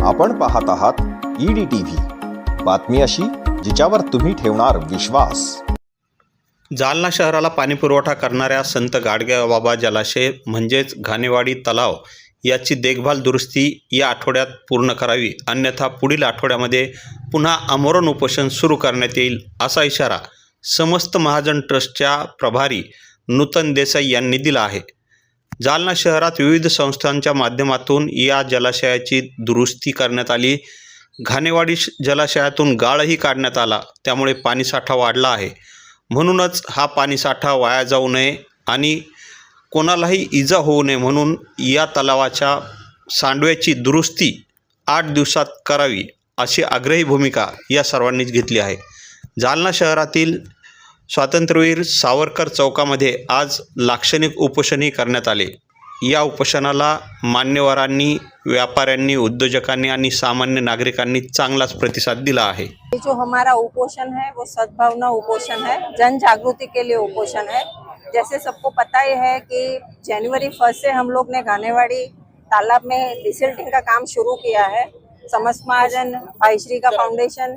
आपण पाहत आहात ईडी टीव्ही बातमी अशी जिच्यावर तुम्ही ठेवणार विश्वास. जालना शहराला पाणीपुरवठा करणाऱ्या संत गाडगेबाबा जलाशय म्हणजेच घाणेवाडी तलाव याची देखभाल दुरुस्ती या आठवड्यात पूर्ण करावी. अन्यथा पुढील आठवड्यामध्ये पुन्हा आमरण उपोषण सुरू करण्यात येईल असा इशारा समस्त महाजन ट्रस्टच्या प्रभारी नूतन देसाई यांनी दिला आहे. जालना शहरात विविध संस्थांच्या माध्यमातून या जलाशयाची दुरुस्ती करण्यात आली. घाणेवाडी श- जलाशयातून गाळही काढण्यात आला. त्यामुळे पाणीसाठा वाढला आहे. म्हणूनच हा पाणीसाठा वाया जाऊ नये आणि कोणालाही इजा होऊ नये म्हणून या तलावाच्या सांडव्याची दुरुस्ती आठ दिवसात करावी अशी आग्रही भूमिका या सर्वांनीच घेतली आहे. जालना शहरातील स्वातंत्र्यवीर सावरकर चौकामध्ये आज लाक्षणिक उपोषणही करण्यात आले. या उपोषणाला मान्यवरांनी व्यापाऱ्यांनी उद्योजकांनी आणि सामान्य नागरिकांनी चांगलाच प्रतिसाद दिला आहे. ये जो हमारा उपोषण है वो सद्भावना उपोषण है जन जागृति के लिए उपोषण है। जैसे सबको पता ही है कि जनवरी फर्स्ट से हम लोग ने घानेवाड़ी तालाब में डिसिल्टिंग का काम शुरू किया है। समस्त महाजन भाईश्री का फाउंडेशन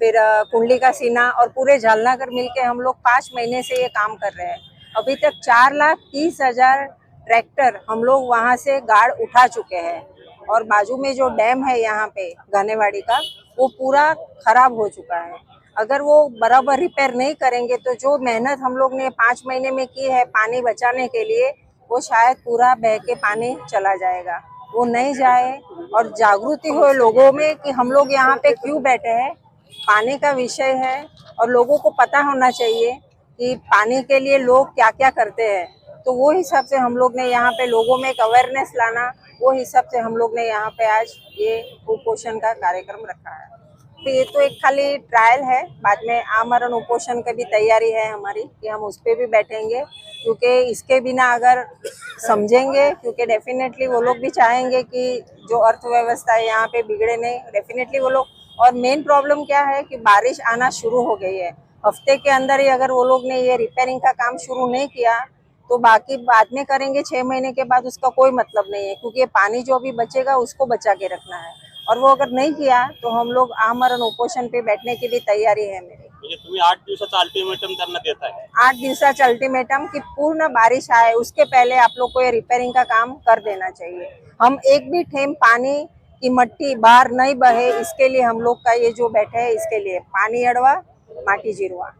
फिर कुंडली का सीना और पूरे झालनागर मिलके हम लोग पाँच महीने से ये काम कर रहे हैं। अभी तक चार लाख तीस हज़ार ट्रैक्टर हम लोग वहाँ से गाड़ उठा चुके हैं और बाजू में जो डैम है यहाँ पे, घानेवाड़ी का, वो पूरा खराब हो चुका है। अगर वो बराबर रिपेयर नहीं करेंगे तो जो मेहनत हम लोग ने पाँच महीने में की है पानी बचाने के लिए, वो शायद पूरा बह के पानी चला जाएगा। वो नहीं जाए और जागृति हो लोगों में कि हम लोग यहाँ पे क्यों बैठे हैं पानी का विषय है और लोगों को पता होना चाहिए कि पानी के लिए लोग क्या क्या करते हैं। तो वो हिसाब से हम लोग ने यहाँ पे लोगों में एक अवेयरनेस लाना, वो हिसाब से हम लोग ने यहाँ पे आज ये कुपोषण का कार्यक्रम रखा है। तो ये तो एक खाली ट्रायल है, बाद में आमरण उपोषण की भी तैयारी है हमारी कि हम उस पर भी बैठेंगे, क्योंकि इसके बिना अगर समझेंगे, क्योंकि डेफिनेटली वो लोग भी चाहेंगे कि जो अर्थव्यवस्था है यहाँ पे बिगड़े नहीं डेफिनेटली वो लोग और मेन प्रॉब्लम क्या है कि बारिश आना शुरू हो गई है। हफ़्ते के अंदर ही अगर वो लोग ने ये रिपेयरिंग का काम शुरू नहीं किया तो बाकी बाद में करेंगे छह महीने के बाद उसका कोई मतलब नहीं है क्योंकि ये पानी जो अभी बचेगा उसको बचा के रखना है। और वो अगर नहीं किया तो हम लोग आमरण उपोषण पे बैठने की भी तैयारी है मेरी। तुम्ही आठ दिवसाचा अल्टिमेटम त्यांना देत आहे आठ दिवसाचा अल्टीमेटम की पूर्ण बारिश आए उसके पहले आप लोग को ये रिपेयरिंग का काम कर देना चाहिए। हम एक भी ठेम पानी की मट्टी बाहर नहीं बहे, इसके लिए हम लोग का ये जो बैठे है, इसके लिए पानी अड़वा, माटी जिरवा।